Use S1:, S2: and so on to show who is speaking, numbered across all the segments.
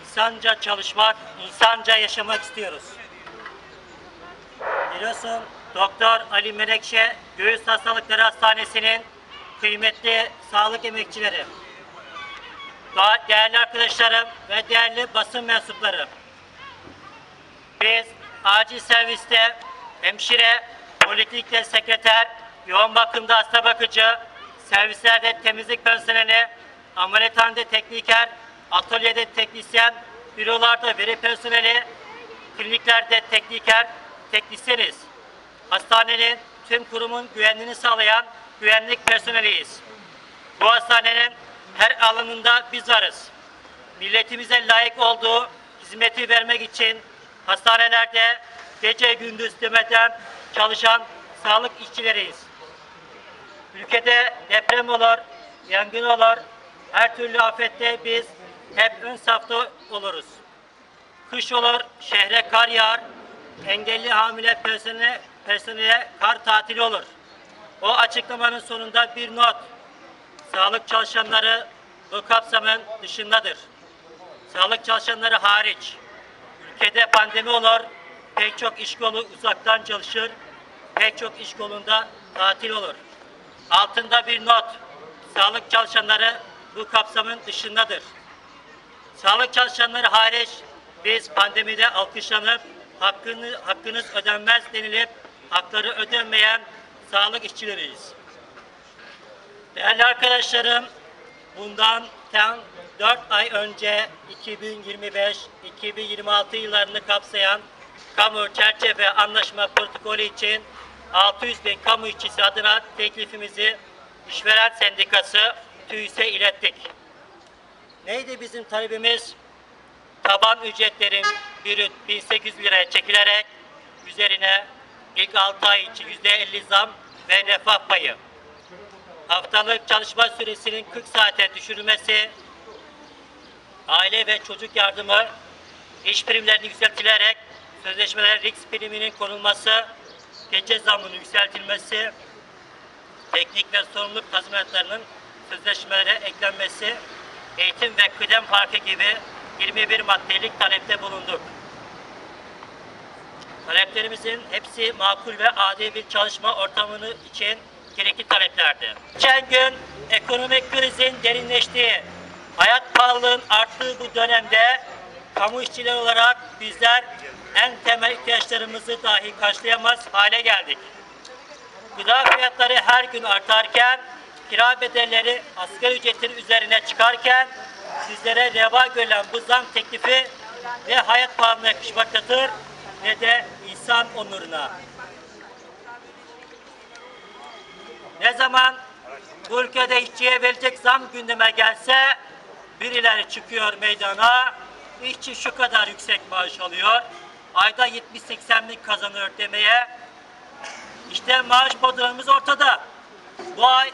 S1: İnsanca çalışmak, insanca yaşamak istiyoruz. Biliyorsun Doktor Ali Menekşe Göğüs Hastalıkları Hastanesi'nin kıymetli sağlık emekçileri, değerli arkadaşlarım ve değerli basın mensupları. Biz acil serviste hemşire, poliklinikte sekreter, yoğun bakımda hasta bakıcı, servislerde temizlik personeli, ameliyathanede tekniker, atölyede teknisyen, bürolarda veri personeli, kliniklerde tekniker, teknisyeniz. Hastanenin tüm kurumun güvenliğini sağlayan güvenlik personeliyiz. Bu hastanenin her alanında biz varız. Milletimize layık olduğu hizmeti vermek için hastanelerde gece gündüz demeden çalışan sağlık işçileriyiz. Ülkede deprem olur, yangın olur, her türlü afette biz hep ön safta oluruz. Kış olur, şehre kar yağar, engelli hamile personele, personele kar tatili olur. O açıklamanın sonunda bir not. Sağlık çalışanları bu kapsamın dışındadır. Sağlık çalışanları hariç. Ülkede pandemi olur, pek çok iş kolu uzaktan çalışır, pek çok iş kolunda tatil olur. Altında bir not. Sağlık çalışanları bu kapsamın dışındadır. Sağlık çalışanları hariç biz pandemide alkışlanıp hakkını, hakkınız ödenmez denilip hakları ödenmeyen sağlık işçileriyiz. Değerli arkadaşlarım, bundan tam 4 ay önce 2025-2026 yıllarını kapsayan kamu çerçeve anlaşma protokolü için 600 bin kamu işçisi adına teklifimizi işveren sendikası TÜİS'e ilettik. Neydi bizim talebimiz? Taban ücretlerin biri 1800 liraya çekilerek üzerine ilk 6 ay için %50 zam ve refah payı. Haftalık çalışma süresinin 40 saate düşürülmesi, aile ve çocuk yardımı, iş primlerinin yükseltilerek sözleşmelere risk priminin konulması, gece zammının yükseltilmesi, teknik ve sorumluluk tazminatlarının sözleşmelere eklenmesi, eğitim ve kıdem farkı gibi 21 maddelik talepte bulunduk. Taleplerimizin hepsi makul ve adil bir çalışma ortamını için gerekli taleplerdi. Geçen gün ekonomik krizin derinleştiği, hayat pahalılığın arttığı bu dönemde kamu işçileri olarak bizler en temel ihtiyaçlarımızı dahi karşılayamaz hale geldik. Gıda fiyatları her gün artarken, kira bedelleri asgari ücretin üzerine çıkarken sizlere reva görülen bu zam teklifi ne hayat pahalılığına yakışmaktadır ne de insan onuruna. Ne zaman bu ülkede işçiye verecek zam gündeme gelse birileri çıkıyor meydana, işçi şu kadar yüksek maaş alıyor, ayda 70-80 bin kazanıyor demeye işte maaş podramız ortada. Bu ay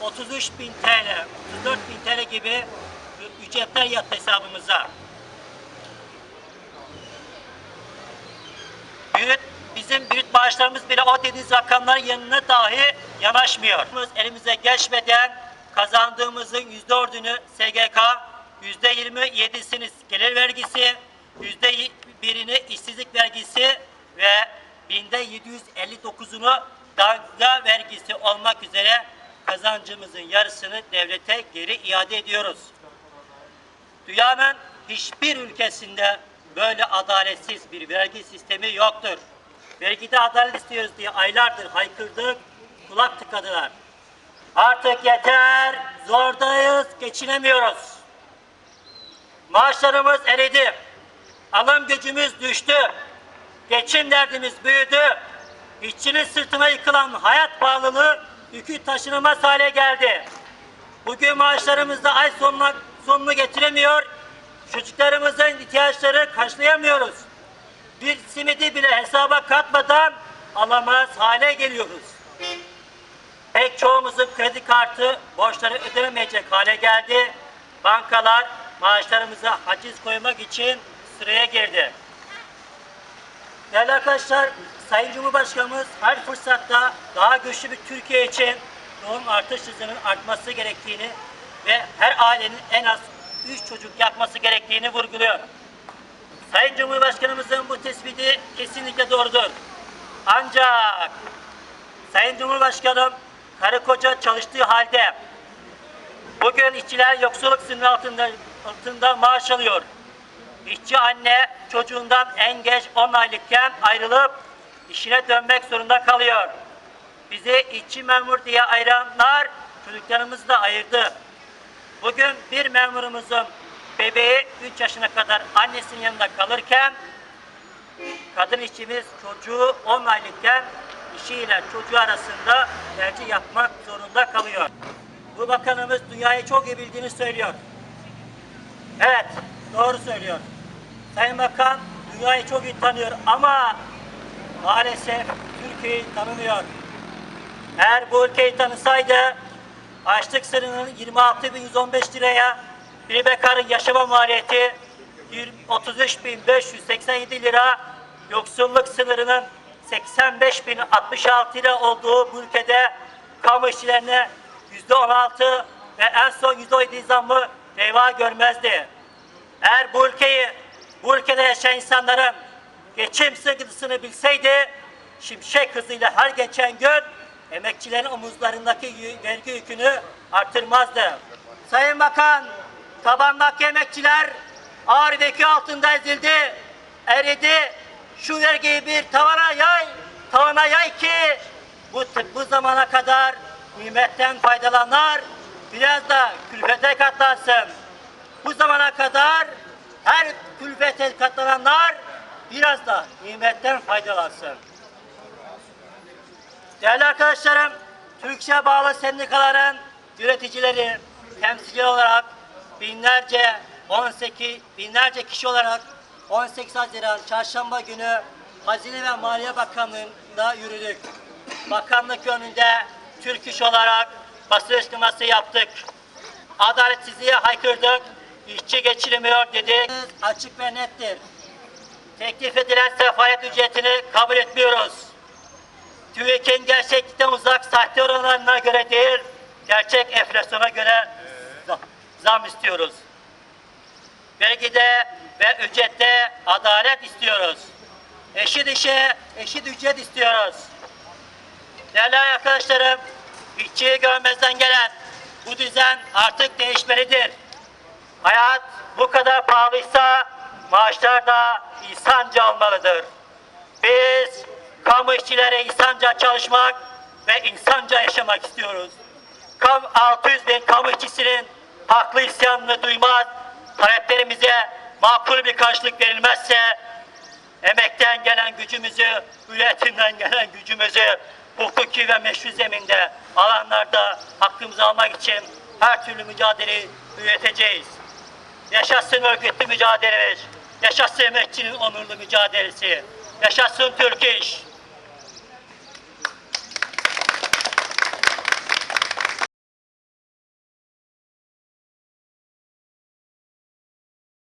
S1: 33 bin TL, 34 bin TL gibi ücretler yattı hesabımıza. Brüt, bizim brüt maaşlarımız bile o dediğiniz rakamların yanına dahi yanaşmıyor. Elimize geçmeden kazandığımızın yüzde dördünü SGK, yüzde yirmi yedisini gelir vergisi, yüzde birini işsizlik vergisi ve binde 759'unu damga vergisi olmak üzere kazancımızın yarısını devlete geri iade ediyoruz. Dünyanın hiçbir ülkesinde böyle adaletsiz bir vergi sistemi yoktur. Vergide adalet istiyoruz diye aylardır haykırdık, kulak tıkadılar. Artık yeter, zordayız, geçinemiyoruz. Maaşlarımız eridi, alım gücümüz düştü, geçim derdimiz büyüdü, işçinin sırtına yıkılan hayat pahalılığı yükü taşınılmaz hale geldi. Bugün maaşlarımızda ay sonuna, sonunu getiremiyor, çocuklarımızın ihtiyaçları karşılayamıyoruz. Bir simidi bile hesaba katmadan alamaz hale geliyoruz. Pek çoğumuzun kredi kartı borçları ödenemeyecek hale geldi. Bankalar maaşlarımıza haciz koymak için sıraya girdi. Değerli arkadaşlar, Sayın Cumhurbaşkanımız her fırsatta daha güçlü bir Türkiye için doğum artış hızının artması gerektiğini ve her ailenin en az 3 çocuk yapması gerektiğini vurguluyor. Sayın Cumhurbaşkanımızın bu tespiti kesinlikle doğrudur. Ancak Sayın Cumhurbaşkanım karı koca çalıştığı halde bugün işçiler yoksulluk sınırı altında, altında maaş alıyor. İşçi anne çocuğundan en geç 10 aylıkken ayrılıp işine dönmek zorunda kalıyor. Bizi işçi memur diye ayıranlar çocuklarımızı da ayırdı. Bugün bir memurumuzun bebeği 3 yaşına kadar annesinin yanında kalırken kadın işçimiz çocuğu 10 aylıkken işiyle çocuğu arasında tercih yapmak zorunda kalıyor. Bu bakanımız dünyayı çok iyi bildiğini söylüyor. Evet, doğru söylüyor. Sayın Bakan dünyayı çok iyi tanıyor ama maalesef Türkiye'yi tanımıyor. Eğer bu ülkeyi tanısaydı açlık sınırının 26.115 liraya bir bekarın yaşama maliyeti 33.587 lira yoksulluk sınırının 85.066 lira olduğu bu ülkede kamu işçilerine %16 ve en son %17 zammı reva görmezdi. Eğer bu ülkeyi, bu ülkede yaşayan insanların geçim sıkıntısını bilseydi, şimşek hızıyla her geçen gün emekçilerin omuzlarındaki vergi yükünü artırmazdı. Sayın Bakan, tabandaki emekçiler ağır yükü altında ezildi, eridi. Şu vergiyi bir tavana yay, tavana yay ki bu, bu zamana kadar nimetten faydalananlar biraz da külfete katlansın. Bu zamana kadar her külfete katlananlar biraz da nimetten faydalansın. Değerli arkadaşlarım, Türkçe bağlı sendikaların yöneticileri, temsilci olarak binlerce 18 binlerce kişi olarak 18 Haziran Çarşamba günü Hazine ve Maliye Bakanlığı'nda yürüdük. Bakanlık önünde Türk iş olarak basın açıklaması yaptık. Adaletsizliğe haykırdık. İşçi geçiremiyor dedik. Açık ve nettir. Teklif edilen sefalet ücretini kabul etmiyoruz. TÜİK'in gerçeklikten uzak sahte oranlarına göre değil, gerçek enflasyona göre zam istiyoruz. Vergide ve ücrette adalet istiyoruz. Eşit işe eşit ücret istiyoruz. Değerli arkadaşlarım, işçiyi görmezden gelen bu düzen artık değişmelidir. Hayat bu kadar pahalıysa maaşlar da insanca olmalıdır. Biz kamu işçileri insanca çalışmak ve insanca yaşamak istiyoruz. Kam 600 bin kamu işçisinin haklı isyanını duymaz, taleplerimize makul bir karşılık verilmezse emekten gelen gücümüzü, üretimden gelen gücümüzü hukuki ve meşru zeminde alanlarda hakkımızı almak için her türlü mücadeleyi üreteceğiz. Yaşasın örgütlü mücadelemiz, yaşasın emekçinin onurlu mücadelesi, yaşasın Türk İş.